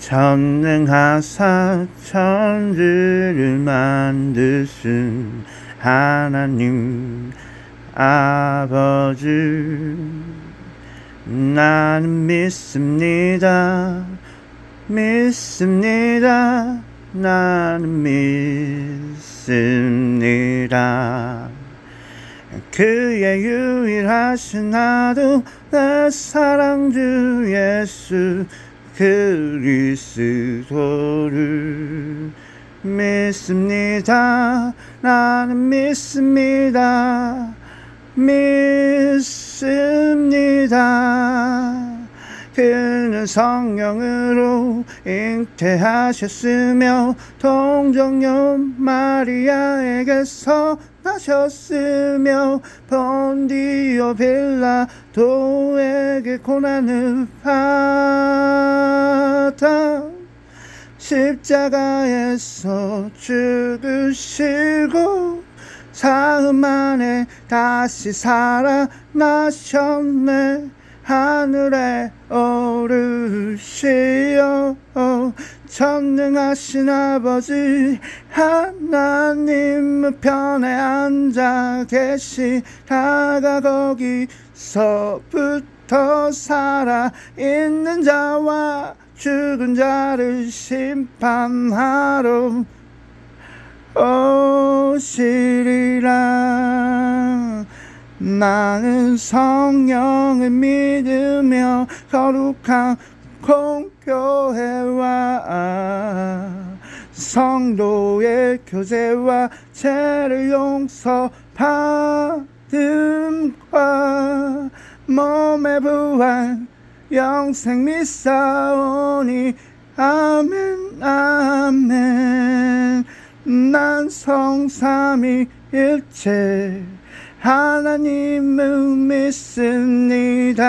전능하사 천지를 만드신 하나님 아버지 나는 믿습니다. 믿습니다. 나는 믿습니다. 그의 유일하신 아들 내 사랑주 예수 그리스도를 믿습니다. 나는 믿습니다. 믿습니다. 그는 성령으로 잉태하셨으며 동정녀 마리아에게서 나셨으며 본디오 빌라도에게 고난을 받 십자가에서 죽으시고 사흘 만에 다시 살아나셨네. 하늘에 오르시어 전능하신 아버지 하나님 편에 앉아 계시다가 거기서부터 살아있는 자와 죽은 자를 심판하러 오시리라. 나는 성령을 믿으며 거룩한 공교회와 성도의 교제와 죄를 용서받음과 몸의 부활 영생 믿사오니 아멘 아멘. 난 성삼위 일체 하나님을 믿습니다